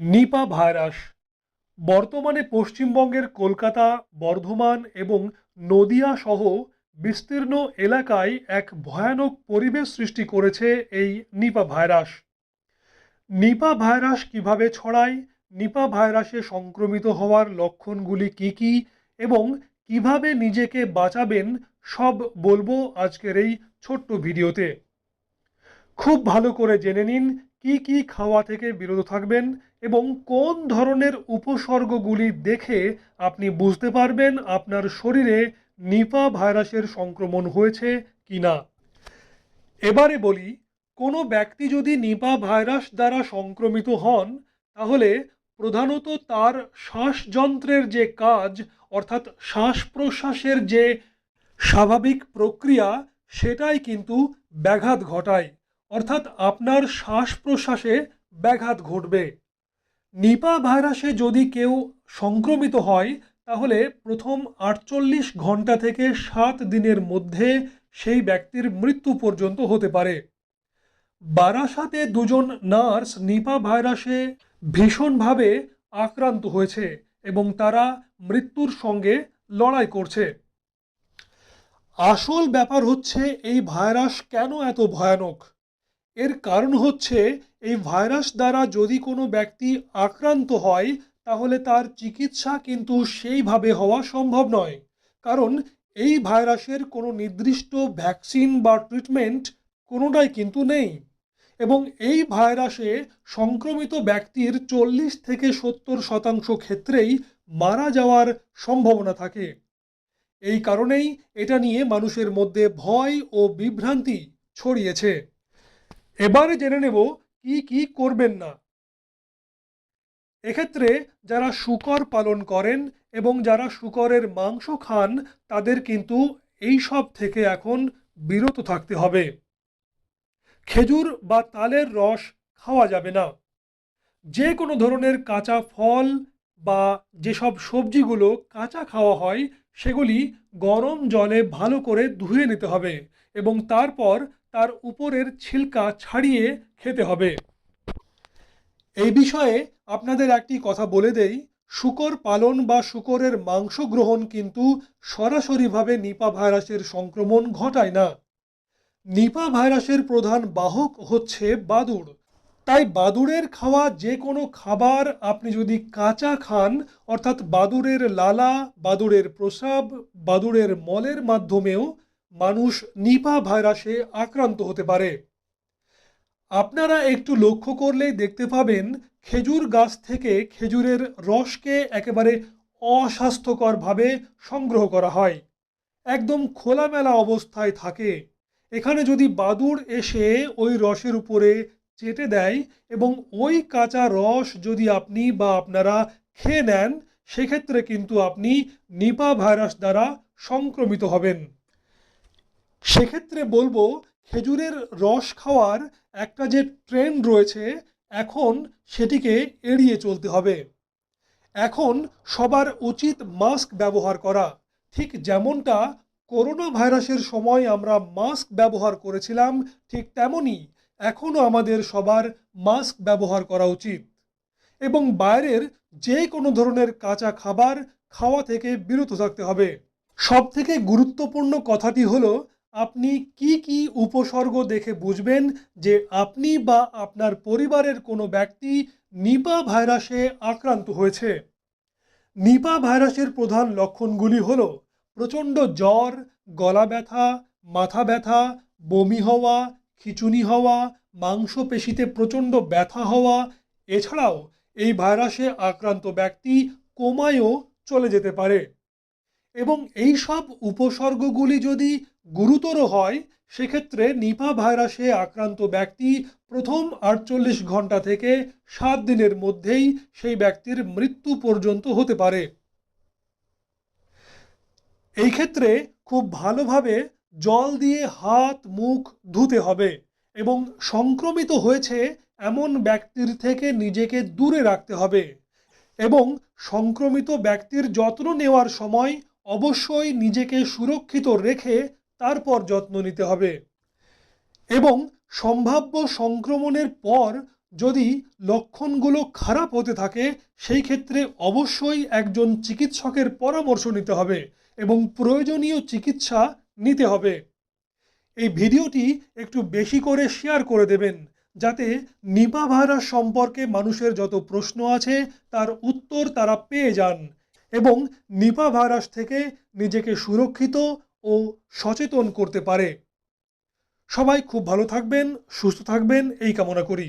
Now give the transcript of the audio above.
Nipah virus. বর্তমানে পশ্চিমবঙ্গের কলকাতা, বর্ধমান এবং নদিয়া সহ বিস্তীর্ণ এলাকায় এক ভয়ানক পরিবেশ সৃষ্টি করেছে এই নিপা ভাইরাস। নিপা ভাইরাস কীভাবে ছড়ায়? নিপা ভাইরাসে সংক্রমিত হওয়ার লক্ষণগুলি কি কি? এবং কীভাবে নিজেকে বাঁচাবেন? সব বলব আজকের এই ছোট্ট ভিডিওতে। খুব ভালো করে জেনে নিন, কি কি খাওয়া থেকে বিরত থাকবেন এবং কোন ধরনের উপসর্গগুলি দেখে আপনি বুঝতে পারবেন আপনার শরীরে নিপা ভাইরাসের সংক্রমণ হয়েছে কি না এবারে বলি, কোনো ব্যক্তি যদি নিপা ভাইরাস দ্বারা সংক্রমিত হন, তাহলে প্রধানত তার শ্বাসযন্ত্রের যে কাজ, অর্থাৎ শ্বাস প্রশ্বাসের যে স্বাভাবিক প্রক্রিয়া, সেটাই কিন্তু ব্যাঘাত ঘটায়। অর্থাৎ আপনার শ্বাস প্রশ্বাসে ব্যাঘাত ঘটবে। নিপা ভাইরাসে যদি কেউ সংক্রমিত হয়, তাহলে প্রথম আটচল্লিশ ঘণ্টা থেকে সাত দিনের মধ্যে সেই ব্যক্তির মৃত্যু পর্যন্ত হতে পারে। বারাসাতে দুজন নার্স নিপা ভাইরাসে ভীষণভাবে আক্রান্ত হয়েছে এবং তারা মৃত্যুর সঙ্গে লড়াই করছে। আসল ব্যাপার হচ্ছে, এই ভাইরাস কেন এত ভয়ানক? এর কারণ হচ্ছে এই ভাইরাস দ্বারা যদি কোনো ব্যক্তি আক্রান্ত হয়, তাহলে তার চিকিৎসা কিন্তু সেইভাবে হওয়া সম্ভব নয়। কারণ এই ভাইরাসের কোনো নির্দিষ্ট ভ্যাকসিন বা ট্রিটমেন্ট কোনোটাই কিন্তু নেই। এবং এই ভাইরাসে সংক্রমিত ব্যক্তির চল্লিশ থেকে সত্তর শতাংশ ক্ষেত্রেই মারা যাওয়ার সম্ভাবনা থাকে। এই কারণেই এটা নিয়ে মানুষের মধ্যে ভয় ও বিভ্রান্তি ছড়িয়েছে। এবারে জেনে নেব কি কি করবেন না? এক্ষেত্রে যারা শুকর পালন করেন এবং যারা শুকরের মাংস খান, তাদের কিন্তু এই সব থেকে এখন বিরত থাকতে হবে। খেজুর বা তালের রস খাওয়া যাবে না। যে কোনো ধরনের কাঁচা ফল বা যেসব সবজিগুলো কাঁচা খাওয়া হয়, সেগুলি গরম জলে ভালো করে ধুয়ে নিতে হবে এবং তারপর তার উপরের ছিলকা ছাড়িয়ে খেতে হবে। এই বিষয়ে আপনাদের একটি কথা বলে দেই, শুকর পালন বা শুকরের মাংস গ্রহণ কিন্তু সরাসরিভাবে নিপা ভাইরাসের সংক্রমণ ঘটায় না। নিপা ভাইরাসের প্রধান বাহক হচ্ছে বাদুড়। তাই বাদুড়ের খাওয়া যে কোনো খাবার আপনি যদি কাঁচা খান, অর্থাৎ বাদুড়ের লালা, বাদুড়ের প্রসাব, বাদুড়ের মলের মাধ্যমেও মানুষ নিপা ভাইরাসে আক্রান্ত হতে পারে। আপনারা একটু লক্ষ্য করলেই দেখতে পাবেন, খেজুর গাছ থেকে খেজুরের রসকে একেবারে অস্বাস্থ্যকরভাবে সংগ্রহ করা হয়। একদম খোলামেলা অবস্থায় থাকে। এখানে যদি বাদুড় এসে ওই রসের উপরে চেটে দেয় এবং ওই কাঁচা রস যদি আপনি বা আপনারা খেয়ে নেন, সেক্ষেত্রে কিন্তু আপনি নিপা ভাইরাস দ্বারা সংক্রমিত হবেন। সেক্ষেত্রে বলব খেজুরের রস খাওয়ার একটা যে ট্রেন্ড রয়েছে, এখন সেটিকে এড়িয়ে চলতে হবে। এখন সবার উচিত মাস্ক ব্যবহার করা। ঠিক যেমনটা করোনা ভাইরাসের সময় আমরা মাস্ক ব্যবহার করেছিলাম, ঠিক তেমনই এখনও আমাদের সবার মাস্ক ব্যবহার করা উচিত। এবং বাইরের যে কোনো ধরনের কাঁচা খাবার খাওয়া থেকে বিরত থাকতে হবে। সব থেকে গুরুত্বপূর্ণ কথাটি হলো আপনি কি কি উপসর্গ দেখে বুঝবেন যে আপনি বা আপনার পরিবারের কোনো ব্যক্তি নিপা ভাইরাসে আক্রান্ত হয়েছে? নিপা ভাইরাসের প্রধান লক্ষণগুলি হল প্রচণ্ড জ্বর, গলা ব্যথা, মাথা ব্যথা, বমি হওয়া, খিচুনি হওয়া, মাংসপেশিতে প্রচণ্ড ব্যথা হওয়া। এছাড়াও এই ভাইরাসে আক্রান্ত ব্যক্তি কোমায়ও চলে যেতে পারে। এবং এই সব উপসর্গগুলি যদি গুরুতর হয়, সেক্ষেত্রে নিপা ভাইরাসে আক্রান্ত ব্যক্তি প্রথম আটচল্লিশ ঘণ্টা থেকে সাত দিনের মধ্যেই সেই ব্যক্তির মৃত্যু পর্যন্ত হতে পারে। এই ক্ষেত্রে খুব ভালোভাবে জল দিয়ে হাত, মুখ ধুতে হবে এবং সংক্রমিত হয়েছে এমন ব্যক্তির থেকে নিজেকে দূরে রাখতে হবে এবং সংক্রমিত ব্যক্তির যত্ন নেওয়ার সময় অবশ্যই নিজেকে সুরক্ষিত রেখে তারপর যত্ন নিতে হবে। এবং সম্ভাব্য সংক্রমণের পর যদি লক্ষণগুলো খারাপ হতে থাকে, সেই ক্ষেত্রে অবশ্যই একজন চিকিৎসকের পরামর্শ নিতে হবে এবং প্রয়োজনীয় চিকিৎসা নিতে হবে। এই ভিডিওটি একটু বেশি করে শেয়ার করে দেবেন, যাতে নিপা ভাইরাস সম্পর্কে মানুষের যত প্রশ্ন আছে, তার উত্তর তারা পেয়ে যান। এবং নিপা ভাইরাস থেকে নিজেকে সুরক্ষিত ও সচেতন করতে পারে। সবাই খুব ভালো থাকবেন, সুস্থ থাকবেন, এই কামনা করি।